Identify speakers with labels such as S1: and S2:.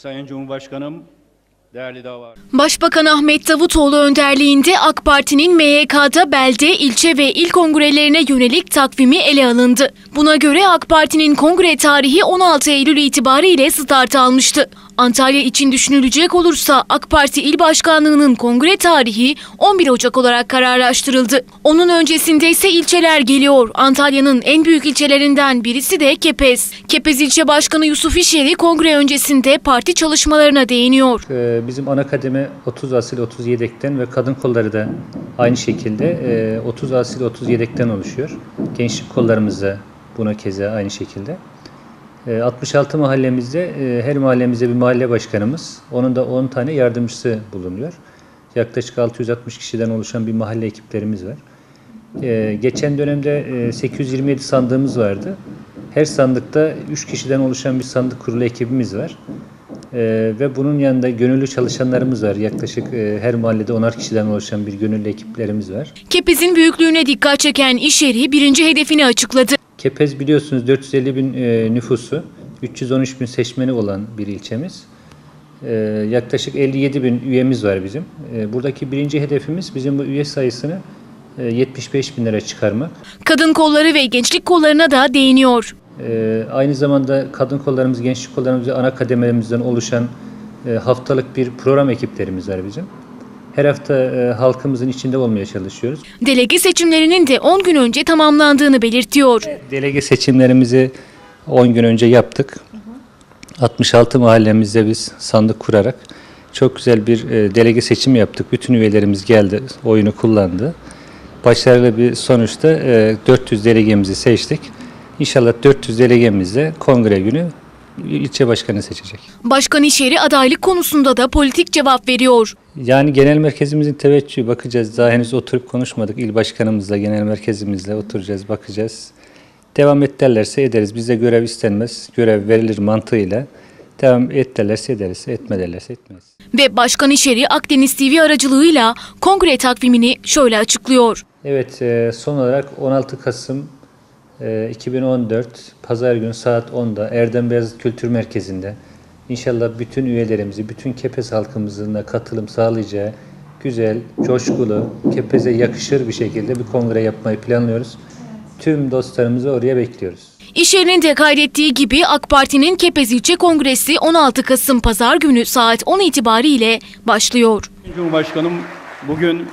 S1: Sayın Cumhurbaşkanım, değerli dava
S2: Başbakan Ahmet Davutoğlu önderliğinde AK Parti'nin MYK'da belde, ilçe ve il kongrelerine yönelik takvimi ele alındı. Buna göre AK Parti'nin kongre tarihi 16 Eylül itibariyle start almıştı. Antalya için düşünülecek olursa AK Parti İl Başkanlığı'nın kongre tarihi 11 Ocak olarak kararlaştırıldı. Onun öncesinde ise ilçeler geliyor. Antalya'nın en büyük ilçelerinden birisi de Kepez. Kepez İlçe Başkanı Yusuf İşyeri kongre öncesinde parti çalışmalarına değiniyor.
S3: Ee, Bizim ana kademe 30 asil 30 yedekten ve kadın kolları da aynı şekilde e, 30 asil 30 yedekten oluşuyor. Gençlik kollarımız da buna keza aynı şekilde. E, 66 mahallemizde e, her mahallemizde bir mahalle başkanımız. Onun da 10 tane yardımcısı bulunuyor. Yaklaşık 660 kişiden oluşan bir mahalle ekiplerimiz var. E, Geçen dönemde e, 827 sandığımız vardı. Her sandıkta 3 kişiden oluşan bir sandık kurulu ekibimiz var. Ee, ve bunun yanında gönüllü çalışanlarımız var. Yaklaşık e, her mahallede 10'ar kişiden oluşan bir gönüllü ekiplerimiz var.
S2: Kepez'in büyüklüğüne dikkat çeken iş yeri birinci hedefini açıkladı.
S3: Kepez biliyorsunuz 450 bin e, nüfusu, 313 bin seçmeni olan bir ilçemiz. E, yaklaşık 57 bin üyemiz var bizim. E, buradaki birinci hedefimiz bizim bu üye sayısını e, 75 bin lira çıkarmak.
S2: Kadın kolları ve gençlik kollarına da değiniyor.
S3: Ee, aynı zamanda kadın kollarımız, gençlik kollarımız ve ana kademelerimizden oluşan e, haftalık bir program ekiplerimiz var bizim. Her hafta e, halkımızın içinde olmaya çalışıyoruz.
S2: Delege seçimlerinin de 10 gün önce tamamlandığını belirtiyor.
S3: Delege seçimlerimizi 10 gün önce yaptık. 66 mahallemizde biz sandık kurarak çok güzel bir e, delege seçimi yaptık. Bütün üyelerimiz geldi, oyunu kullandı. Başarılı bir sonuçta e, 400 delegemizi seçtik. İnşallah 400 delegemizle kongre günü ilçe başkanı seçecek.
S2: Başkan iş yeri adaylık konusunda da politik cevap veriyor.
S3: Yani genel merkezimizin teveccühü bakacağız. Daha henüz oturup konuşmadık. İl başkanımızla, genel merkezimizle oturacağız, bakacağız. Devam et derlerse ederiz. Bize görev istenmez. Görev verilir mantığıyla. Devam et derlerse ederiz. Etme derlerse etmeyiz.
S2: Ve Başkan iş yeri Akdeniz TV aracılığıyla kongre takvimini şöyle açıklıyor.
S3: Evet, e, son olarak 16 Kasım e, 2014 Pazar günü saat 10'da Erdem Beyazıt Kültür Merkezi'nde inşallah bütün üyelerimizi, bütün Kepez halkımızın da katılım sağlayacağı güzel, coşkulu, Kepez'e yakışır bir şekilde bir kongre yapmayı planlıyoruz. Tüm dostlarımızı oraya bekliyoruz.
S2: İş yerinin de kaydettiği gibi AK Parti'nin Kepez İlçe Kongresi 16 Kasım Pazar günü saat 10 itibariyle başlıyor.
S1: Cumhurbaşkanım, bugün